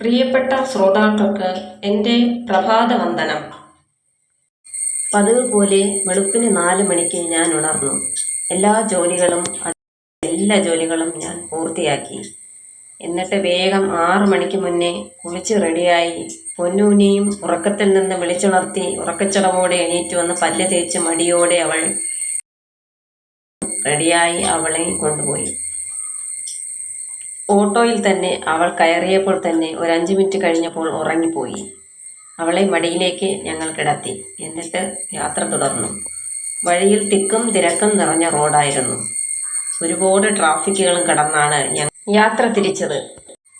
പ്രിയപ്പെട്ട ശ്രോതാക്കൾക്ക് എന്റെ പ്രഭാത വന്ദനം പതിവ് പോലെ വെളുപ്പിന് നാല് മണിക്ക് ഞാൻ ഉണർന്നു. എല്ലാ ജോലികളും എല്ലാ ജോലികളും ഞാൻ പൂർത്തിയാക്കി. എന്നിട്ട് വേഗം ആറു മണിക്ക് മുന്നേ കുളിച്ച് റെഡിയായി. പൊന്നൂനെയും ഉറക്കത്തിൽ നിന്ന് വിളിച്ചുണർത്തി ഉറക്കച്ചടവോടെ എണീറ്റ് വന്ന് പല്ല് തേച്ച് മടിയോടെ അവൾ റെഡിയായി അവളെ കൊണ്ടുപോയി. ഓട്ടോയിൽ തന്നെ അവൾ കയറിയപ്പോൾ തന്നെ ഒരു അഞ്ച് മിനിറ്റ് കഴിഞ്ഞപ്പോൾ ഉറങ്ങിപ്പോയി. അവളെ മടിയിലേക്ക് ഞങ്ങൾ കിടത്തി. എന്നിട്ട് യാത്ര തുടർന്നു. വഴിയിൽ തിക്കും തിരക്കും നിറഞ്ഞ റോഡായിരുന്നു. ഒരുപാട് ട്രാഫിക്കുകളും കടന്നാണ് ഞങ്ങൾ യാത്ര തിരിച്ചത്.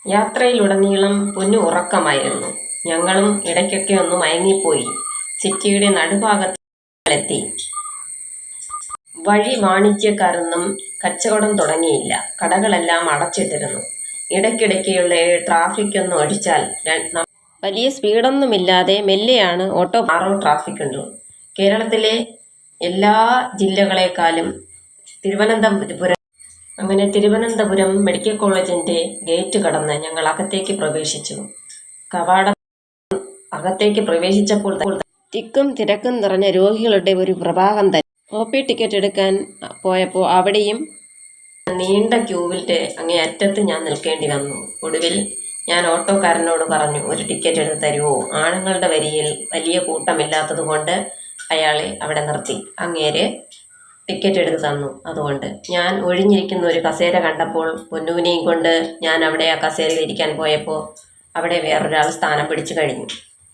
യാത്രയിലുടനീളം പൊന്നു ഉറക്കമായിരുന്നു. ഞങ്ങളും ഇടയ്ക്കൊക്കെ ഒന്ന് മയങ്ങിപ്പോയി. സിറ്റിയുടെ നടുഭാഗത്തെത്തി വഴി വാണിജ്യക്കാരൊന്നും കച്ചവടം തുടങ്ങിയില്ല. കടകളെല്ലാം അടച്ചിട്ടിരുന്നു. ഇടയ്ക്കിടയ്ക്കുള്ള ട്രാഫിക് ഒന്ന് ഒഴിച്ചാൽ വലിയ സ്പീഡൊന്നുമില്ലാതെ മെല്ലെയാണ് ഓട്ടോ ആറോ ട്രാഫിക് ഉണ്ട് കേരളത്തിലെ എല്ലാ ജില്ലകളെക്കാളും തിരുവനന്തപുരം അങ്ങനെ തിരുവനന്തപുരം മെഡിക്കൽ കോളേജിന്റെ ഗേറ്റ് കടന്ന് ഞങ്ങൾ അകത്തേക്ക് പ്രവേശിച്ചു. കവാടം അകത്തേക്ക് പ്രവേശിച്ചപ്പോൾ തിക്കും തിരക്കും നിറഞ്ഞ രോഗികളുടെ ഒരു പ്രഭാവം തന്നെ. ഒ പി ടിക്കറ്റ് എടുക്കാൻ പോയപ്പോൾ അവിടെയും നീണ്ട ക്യൂവിന്റെ അങ്ങേ അറ്റത്ത് ഞാൻ നിൽക്കേണ്ടി വന്നു. ഒടുവിൽ ഞാൻ ഓട്ടോക്കാരനോട് പറഞ്ഞു ഒരു ടിക്കറ്റ് എടുത്ത് തരുമോ ആണുങ്ങളുടെ വരിയിൽ വലിയ കൂട്ടമില്ലാത്തത് കൊണ്ട് അയാളെ അവിടെ നിർത്തി. അങ്ങേര് ടിക്കറ്റ് എടുത്ത് തന്നു. അതുകൊണ്ട് ഞാൻ ഒഴിഞ്ഞിരിക്കുന്ന ഒരു കസേര കണ്ടപ്പോൾ പൊന്നൂനെയും കൊണ്ട് ഞാൻ അവിടെ ആ കസേരയിൽ ഇരിക്കാൻ പോയപ്പോൾ അവിടെ വേറൊരാൾ സ്ഥാനം പിടിച്ചു കഴിഞ്ഞു.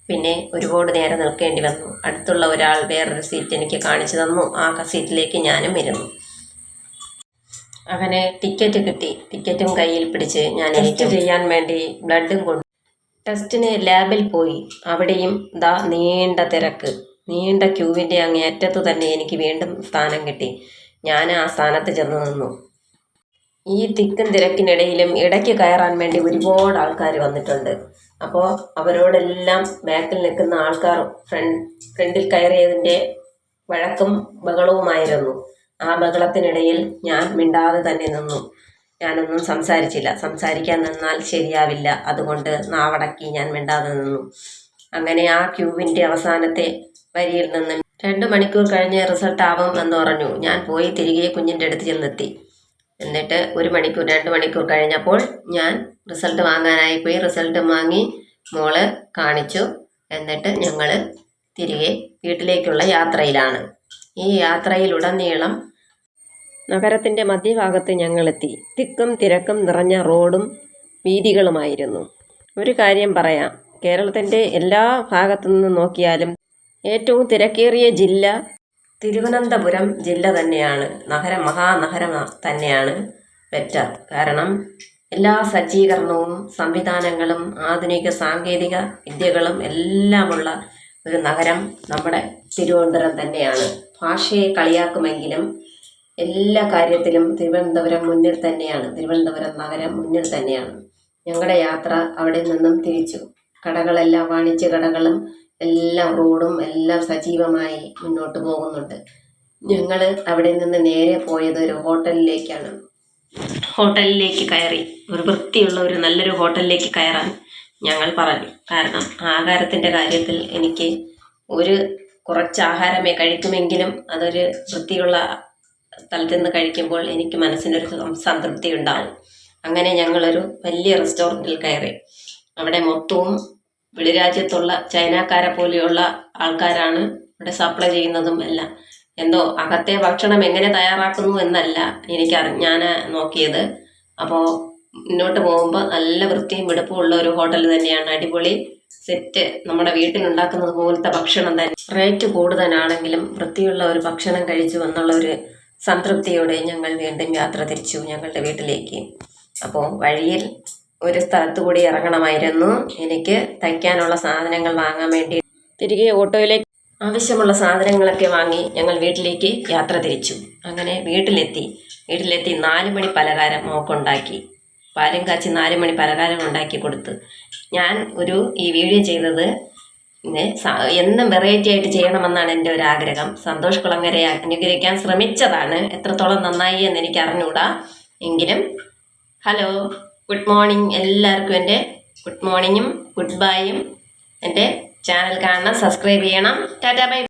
പിന്നെ ഒരുപാട് നേരം നിൽക്കേണ്ടി വന്നു. അടുത്തുള്ള ഒരാൾ വേറൊരു സീറ്റ് എനിക്ക് കാണിച്ചു തന്നു. ആ സീറ്റിലേക്ക് ഞാനും ഇരുന്നു. അങ്ങനെ ടിക്കറ്റ് കിട്ടി. ടിക്കറ്റും കയ്യിൽ പിടിച്ച് ഞാൻ ടെസ്റ്റ് ചെയ്യാൻ വേണ്ടി ബ്ലഡും കൊണ്ടു ടെസ്റ്റിന് ലാബിൽ പോയി. അവിടെയും ദാ നീണ്ട തിരക്ക്. നീണ്ട ക്യൂവിന്റെ അങ്ങേയറ്റത്ത് തന്നെ എനിക്ക് വീണ്ടും സ്ഥാനം കിട്ടി. ഞാൻ ആ സ്ഥാനത്ത് ചെന്ന് നിന്നു. ഈ തിക്കും തിരക്കിനിടയിലും ഇടയ്ക്ക് കയറാൻ വേണ്ടി ഒരുപാട് ആൾക്കാർ വന്നിട്ടുണ്ട്. അപ്പോൾ അവരോടെല്ലാം ബാക്കിൽ നിൽക്കുന്ന ആൾക്കാർ ഫ്രണ്ട് ഫ്രണ്ടിൽ കയറിയതിന്റെ വഴക്കും ബഹളവുമായിരുന്നു. ആ ബഹളത്തിനിടയിൽ ഞാൻ മിണ്ടാതെ തന്നെ നിന്നു. ഞാനൊന്നും സംസാരിച്ചില്ല. സംസാരിക്കാൻ നിന്നാൽ ശരിയാവില്ല. അതുകൊണ്ട് നാവടക്കി ഞാൻ മിണ്ടാതെ നിന്നു. അങ്ങനെ ആ ക്യൂവിന്റെ അവസാനത്തെ വരിയിൽ നിന്ന് രണ്ട് മണിക്കൂർ കഴിഞ്ഞ് റിസൾട്ട് ആവും എന്ന് പറഞ്ഞു. ഞാൻ പോയി തിരികെ കുഞ്ഞിന്റെ അടുത്ത് ചെന്നെത്തി. എന്നിട്ട് ഒരു മണിക്കൂർ രണ്ട് മണിക്കൂർ കഴിഞ്ഞപ്പോൾ ഞാൻ റിസൾട്ട് വാങ്ങാനായി പോയി. റിസൾട്ട് വാങ്ങി മോൾ കാണിച്ചു. എന്നിട്ട് ഞങ്ങൾ തിരികെ വീട്ടിലേക്കുള്ള യാത്രയിലാണ്. ഈ യാത്രയിലുടനീളം നഗരത്തിന്റെ മധ്യഭാഗത്ത് ഞങ്ങളെത്തി. തിക്കും തിരക്കും നിറഞ്ഞ റോഡും വീതികളുമായിരുന്നു. ഒരു കാര്യം പറയാം. കേരളത്തിന്റെ എല്ലാ ഭാഗത്തു നിന്ന് നോക്കിയാലും ഏറ്റവും തിരക്കേറിയ ജില്ല തിരുവനന്തപുരം ജില്ല തന്നെയാണ്. നഗരം മഹാനഗരം തന്നെയാണ് ബെറ്റർ കാരണം എല്ലാ സജ്ജീകരണവും സംവിധാനങ്ങളും ആധുനിക സാങ്കേതിക വിദ്യകളും എല്ലാമുള്ള ഒരു നഗരം നമ്മുടെ തിരുവനന്തപുരം തന്നെയാണ്. ഭാഷയെ കളിയാക്കുമെങ്കിലും എല്ലാ കാര്യത്തിലും തിരുവനന്തപുരം മുന്നിൽ തന്നെയാണ്. തിരുവനന്തപുരം നഗരം മുന്നിൽ തന്നെയാണ്. ഞങ്ങളുടെ യാത്ര അവിടെ നിന്നും തിരിച്ചു. കടകളെല്ലാം വാണിജ്യ കടകളും എല്ലാം റോഡും എല്ലാം സജീവമായി മുന്നോട്ട് പോകുന്നുണ്ട്. ഞങ്ങൾ അവിടെ നിന്ന് നേരെ പോയത് ഒരു ഹോട്ടലിലേക്കാണ്. ഹോട്ടലിലേക്ക് കയറി. ഒരു വൃത്തിയുള്ള ഒരു നല്ലൊരു ഹോട്ടലിലേക്ക് കയറാൻ ഞങ്ങൾ പറഞ്ഞു. കാരണം ആഹാരത്തിന്റെ കാര്യത്തിൽ എനിക്ക് ഒരു കുറച്ച് ആഹാരമേ കഴിക്കുമെങ്കിലും അതൊരു വൃത്തിയുള്ള സ്ഥലത്ത് നിന്ന് കഴിക്കുമ്പോൾ എനിക്ക് മനസ്സിനൊരു സംതൃപ്തി ഉണ്ടാവും. അങ്ങനെ ഞങ്ങളൊരു വലിയ റെസ്റ്റോറന്റിൽ കയറി. അവിടെ മൊത്തവും വെളിരാജ്യത്തുള്ള ചൈനക്കാരെ പോലെയുള്ള ആൾക്കാരാണ് ഇവിടെ സപ്ലൈ ചെയ്യുന്നതും എല്ലാം. എന്തോ അകത്തെ ഭക്ഷണം എങ്ങനെ തയ്യാറാക്കുന്നു എന്നല്ല എനിക്കറി ഞാൻ നോക്കിയത്. അപ്പോൾ മുന്നോട്ട് പോകുമ്പോൾ നല്ല വൃത്തിയും വെടുപ്പും ഉള്ള ഒരു ഹോട്ടൽ തന്നെയാണ്. അടിപൊളി സെറ്റ് നമ്മുടെ വീട്ടിലുണ്ടാക്കുന്നത് പോലത്തെ ഭക്ഷണം തന്നെ. റേറ്റ് കൂടുതലാണെങ്കിലും വൃത്തിയുള്ള ഒരു ഭക്ഷണം കഴിച്ചു എന്നുള്ള ഒരു സംതൃപ്തിയോടെ ഞങ്ങൾ വീണ്ടും യാത്ര തിരിച്ചു ഞങ്ങളുടെ വീട്ടിലേക്ക്. അപ്പോൾ വഴിയിൽ ഒരു സ്ഥലത്ത് കൂടി ഇറങ്ങണമായിരുന്നു. എനിക്ക് തയ്ക്കാനുള്ള സാധനങ്ങൾ വാങ്ങാൻ വേണ്ടി തിരികെ ഓട്ടോയിലേക്ക് ആവശ്യമുള്ള സാധനങ്ങളൊക്കെ വാങ്ങി ഞങ്ങൾ വീട്ടിലേക്ക് യാത്ര തിരിച്ചു. അങ്ങനെ വീട്ടിലെത്തി. വീട്ടിലെത്തി നാല് മണി പലഹാരം മോക്കുണ്ടാക്കി പാലും കാച്ചി നാല് മണി പലഹാരം ഉണ്ടാക്കി കൊടുത്തു. ഞാൻ ഒരു ഈ വീഡിയോ ചെയ്തത് എന്നും വെറൈറ്റി ആയിട്ട് ചെയ്യണമെന്നാണ് എന്റെ ഒരു ആഗ്രഹം. സന്തോഷ് കുളങ്ങരെ അനുഗ്രഹിക്കാൻ ശ്രമിച്ചതാണ്. എത്രത്തോളം നന്നായി എന്ന് എനിക്ക് അറിഞ്ഞുകൂടാ. എങ്കിലും ഹലോ. ഗുഡ് മോർണിംഗ് എല്ലാവർക്കും എന്റെ ഗുഡ് മോർണിംഗും ഗുഡ് ബൈയും എന്റെ ചാനൽ കാണണം സബ്സ്ക്രൈബ് ചെയ്യണം. Tata bye